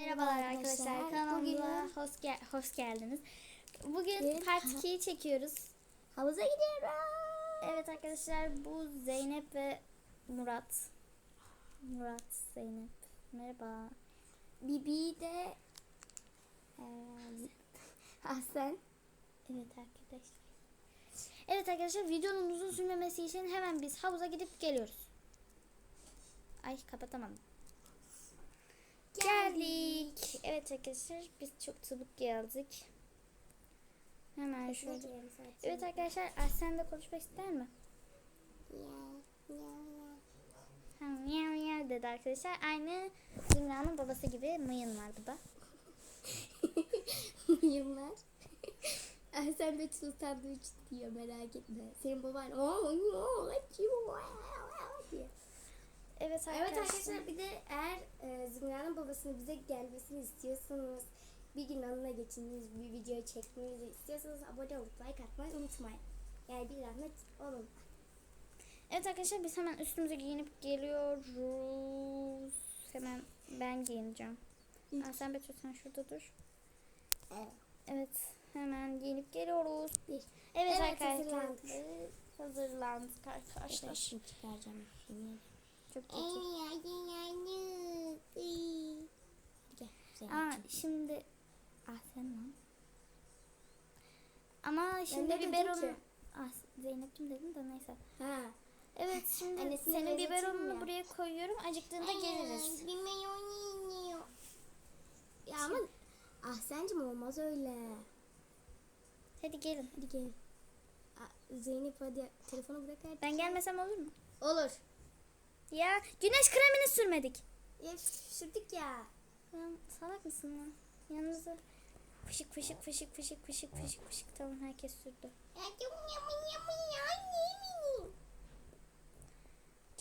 Merhabalar arkadaşlar. Bugün- hoş, gel hoş geldiniz. Bugün Bugün- part 2'yi çekiyoruz. Havuza gidiyoruz. Evet arkadaşlar bu Zeynep ve Murat. Murat, Zeynep. Merhaba. Bibi de eee Hasan. Evet arkadaşlar. Evet arkadaşlar videonun uzun sürmemesi için hemen biz havuza gidip geliyoruz. Ay kapatamadım. Geldik. Evet arkadaşlar biz çok çabuk geldik. Hemen şöyle. Evet arkadaşlar Ahsen de konuşmak ister mi? Ha, miyav miyav dedi arkadaşlar. Aynı Zümra'nın babası gibi mıyın var burada. Yıllar. Hasan Betül sandviç diyor merak etme. Senin baban oh let you diyor. Evet arkadaşlar. Evet arkadaşlar bir de eğer e, Zümra'nın babasının bize gelmesini istiyorsanız bir gün onunla geçiniz bir video çekmemizi istiyorsanız abone olup like atmayı unutmayın. Yani bir rahmet olun. Evet arkadaşlar biz hemen üstümüze giyinip geliyoruz. Hemen ben giyineceğim. Aa, sen Betül sen şurada dur. Evet. Evet hemen giyinip geliyoruz. Evet, Evet, arkadaşlar. hazırlandık. Evet, hazırlandık arkadaşlar. Şimdi çıkaracağım. Çok. Gel. Aa şimdi ah sen lan. Ama şimdi biberon ah Zeynep'cim dedim de neyse. Ha. Evet şimdi Annesine senin biberonunu ya. buraya koyuyorum. Acıktığında geliriz. Ya ama ah sencim olmaz öyle. Hadi gelin. Hadi gel. Aa, Zeynep hadi telefonu bırak hadi. Ben gelmesem olur mu? Olur. Ya güneş kremini sürmedik. Ya sürdük ya. Lan salak mısın lan? Yanınıza fışık fışık fışık fışık fışık fışık fışık tamam herkes sürdü.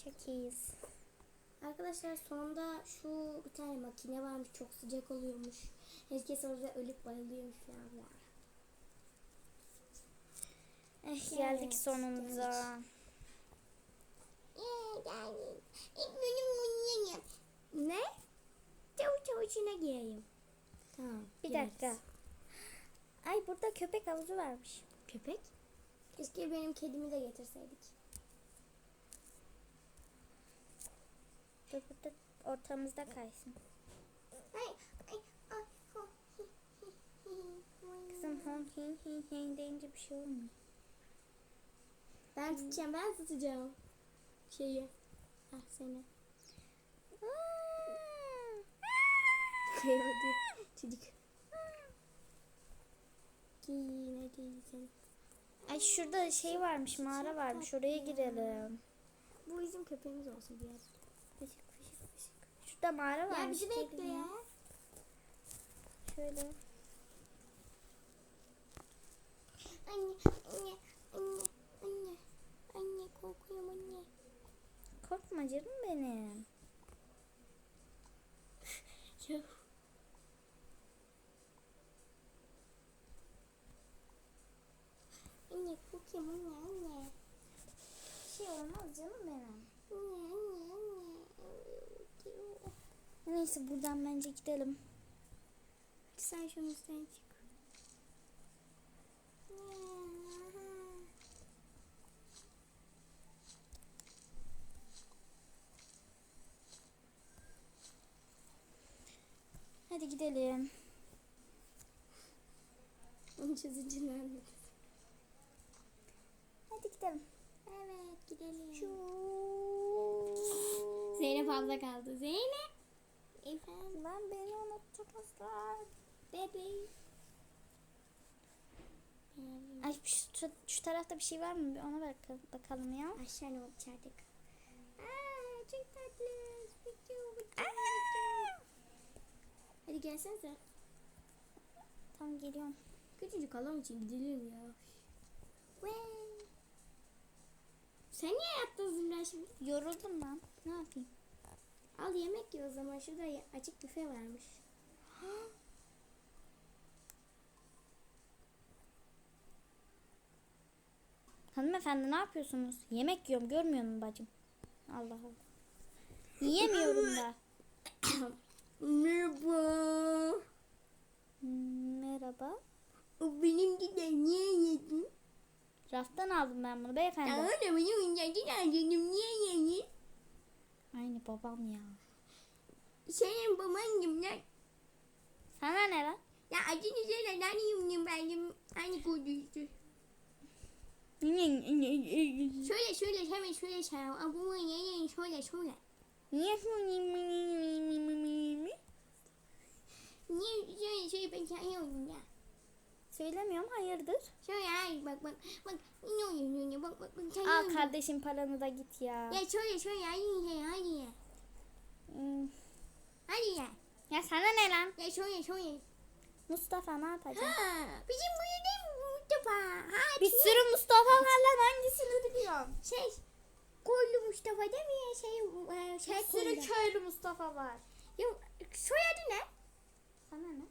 Çok iyiyiz. Arkadaşlar sonunda şu bir tane makine varmış çok sıcak oluyormuş. Herkes orada ölüp bayılıyormuş falan. Eh geldik Evet, sonunda. Ne? Çavuş çavuşuna gireyim. Tamam. Bir gireriz. dakika. Ay burada köpek havuzu varmış. Köpek? Keşke benim kedimi de getirseydik. Dur burada ortamızda kaysın. Ay, ay, ay. Kızım hon hi hi hi deyince bir şey olmuyor. Ben tutacağım, ben tutacağım. Şeyi. Ah seni. Kıyamadı çocuk. Giy ne giysin. Ay şurada şey varmış mağara varmış oraya girelim. Bu bizim köpeğimiz olsun bir yer. Fışık fışık fışık. Şurada mağara varmış. Ya bizi gelin bekle ya. Şöyle. Anne, anne, anne, anne. Anne korkuyorum anne. Korkma canım benim. Ya. Anne korkuyorum anne anne. Bir şey olmaz canım benim. Anne anne anne. Neyse buradan bence gidelim. Sen şunun üstüne çık. Hadi gidelim. Onu çözünce nerede? Hadi gidelim. Evet gidelim. Şu. Zeynep abla kaldı. Zeynep. Efendim. Lan beni unuttunuzlar. Bebeğim. Ay şu, şu tarafta bir şey var mı? Bir ona bak bakalım ya. Aşağı ne içerdik. Aa, çok tatlı. Bıcı, bıcı, Aa! bıcı. Hadi gelsenize. Tamam geliyorum. Küçücük alan için gidelim ya. Vay. Sen niye yattın Zümra şimdi? Yoruldum ben. Ne yapayım? Al yemek ye o zaman. Şurada açık büfe varmış. Hanımefendi ne yapıyorsunuz? Yemek yiyorum görmüyor musun bacım? Allah Allah. Yiyemiyorum da. Merhaba. Merhaba. Benim de niye yedin? Raftan aldım ben bunu beyefendi. Daha da beni oyuncaktan aldım. Niye yedin? Aynı babam ya. Senin baban kim lan? Sana ne lan? Ya acı güzel lan yiyeyim ben. Aynı koduştu. Şöyle şöyle hemen şöyle şöyle. Ablamın yeğen şöyle şöyle. Niye şöyle? Niye şöyle şöyle ben sayıyorum ya. Söylemiyorum hayırdır? Şöyle ay bak bak bak. Ne oluyor ya bak bak bak Al sayıyorum. kardeşim paranı da git ya. Ya şöyle şöyle hadi ya hadi ya. Hmm. Hadi ya. Ya sana ne lan? Ya şöyle şöyle. Mustafa ne yapacaksın? Ha, bizim bu yedi Mustafa. Ha, Bir sürü Mustafa var lan hangisini biliyorsun? şey Koylu Mustafa değil mi şey e, şey Bir sürü koylu. köylü Mustafa var. Ya soyadı ne? Sana ne?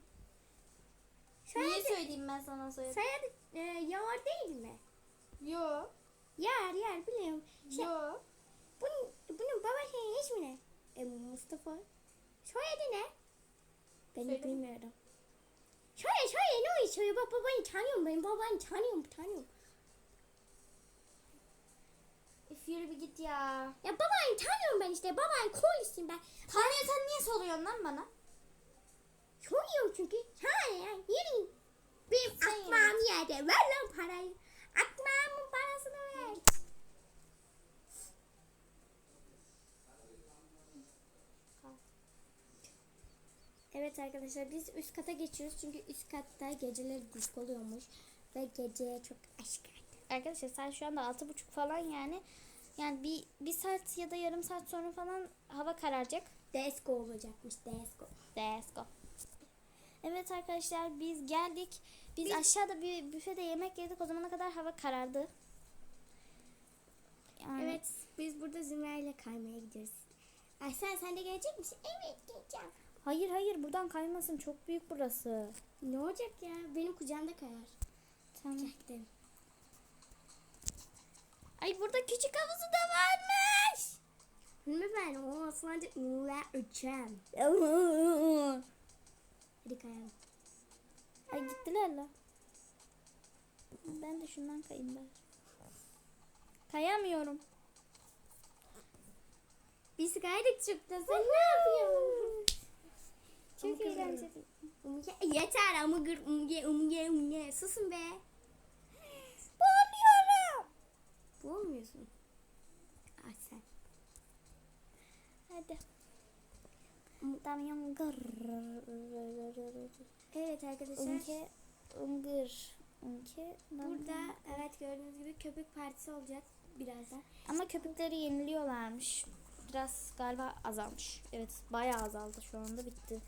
Soyadı, Niye söyleyeyim ben sana soyadı? soyadı e, Yar değil mi? Yo. Yar Yar biliyorum. Şey, Yo. bunun, bunun babasının ismi ne? E, Mustafa. Soyadı ne? Ben de Söyle. bilmiyorum. Şöyle şöyle ne oluyor? Şöyle bak babanı tanıyorum ben babanı tanıyorum tanıyorum. Üf yürü bir git ya. Ya babanı tanıyorum ben işte babanın koylusun ben. Tanıyorsan niye soruyorsun lan bana? Soruyorum çünkü. Ha ya yürü. Benim akmağım yerde. Ver lan parayı. Akmağımın parasını ver. Evet arkadaşlar biz üst kata geçiyoruz çünkü üst katta geceleri disk oluyormuş ve geceye çok aşk. Arkadaşlar saat şu anda altı buçuk falan yani. Yani bir, bir saat ya da yarım saat sonra falan hava kararacak. Disco olacakmış disco. Let's go. Evet arkadaşlar biz geldik. Biz, aşağıda bir büfede yemek yedik. O zamana kadar hava karardı. Yani Evet biz burada Zümra ile kaymaya gidiyoruz. Ay sen sen de gelecek misin? Evet geleceğim. Hayır hayır buradan kaymasın. Çok büyük burası. Ne olacak ya? Benim kucağımda kayar. Tamam. Gel gidelim. Ay burada küçük havuzu da varmış. Hanımefendi o aslında ünlüler ölçem. Hadi kayalım. Ay gittiler la. Ben de şundan kayayım bari. Kayamıyorum. Biz kaydık da sen ne yapıyorsun? Çok eğlenceli. Umge, yeter ama gır umge umge umge. Susun be. Boğuluyorum. Bu olmuyorsun. Ah sen. Hadi. Damyan gır. Evet arkadaşlar. Unke ıngır. Unke Burada evet gördüğünüz gibi köpek partisi olacak birazdan. Ama köpükleri yeniliyorlarmış. Biraz galiba azalmış. Evet bayağı azaldı şu anda bitti.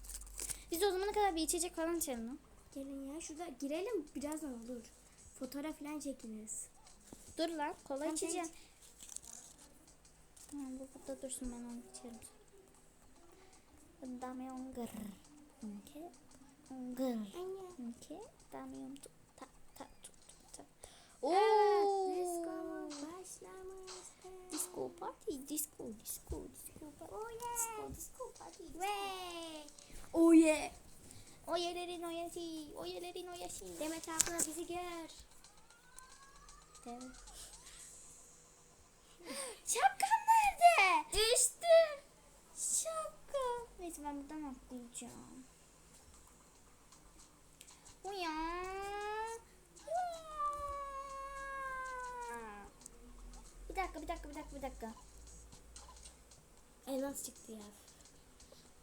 Biz o zamana kadar bir içecek falan içelim lan. Gelin ya şurada girelim birazdan olur. Fotoğraf falan çekiniz. Dur lan kola Tamam, içeceğim. Tamam bu burada dursun ben onu içerim dame un grrr. Anche un grrr. Anche dame un tu ta ta tu tu ta. Oo! Disco party, disco, disco, disco party. Oh yeah. Disco, disco party. Way. Oh yeah. O yerlerin o yesi, o yerlerin o yesi. Demet abla bizi gör. Demet. Şapkam nerede? Düştü. Neyse ben buradan atlayacağım. Uyan. Bir dakika, bir dakika, bir dakika, bir dakika. Elmas çıktı ya.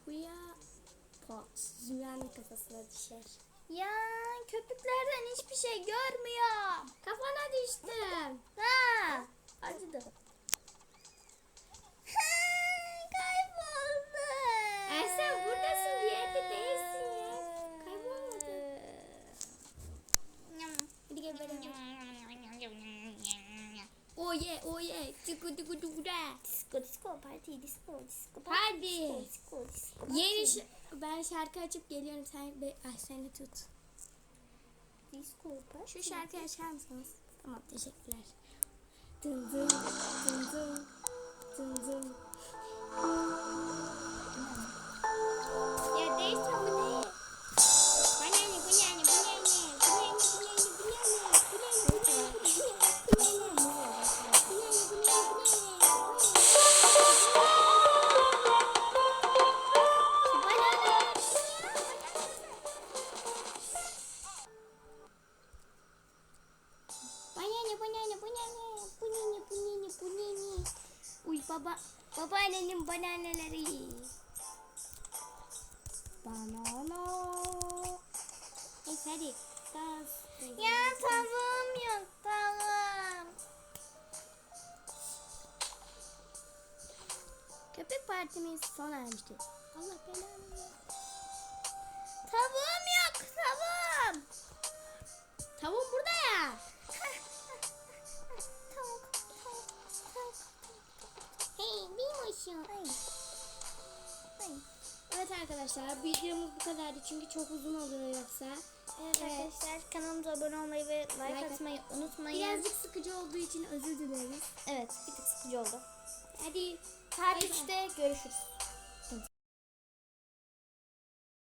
Huya pot. Zümra'nın kafasına düşer. Ya köpüklerden hiçbir şey görmüyorum. Kafana düştüm. Ha, acıdı. Disko disko disko disko disko parti disko disko party, Hadi. Disko, disko, Yeni ş- ben şarkı açıp geliyorum sen be ah seni tut. Disko party. Şu şarkıyı açar mısınız? Tamam teşekkürler. Dın dın dın dın dın dın. Babaannenin bananeleri. Banana. Neyse hadi. Dans. Ya tavuğum yok tavuğum. Köpek partimiz sona ermişti. Allah belanı. Tavuğum yok tavuğum. Tavuğum burada ya. Evet arkadaşlar videomuz bu kadardı çünkü çok uzun olur yoksa. Evet, Evet. arkadaşlar kanalımıza abone olmayı ve like, Like at- atmayı unutmayın. Birazcık sıkıcı olduğu için özür dileriz. Evet bir tık sıkıcı oldu. Hadi bay. 3'te görüşürüz.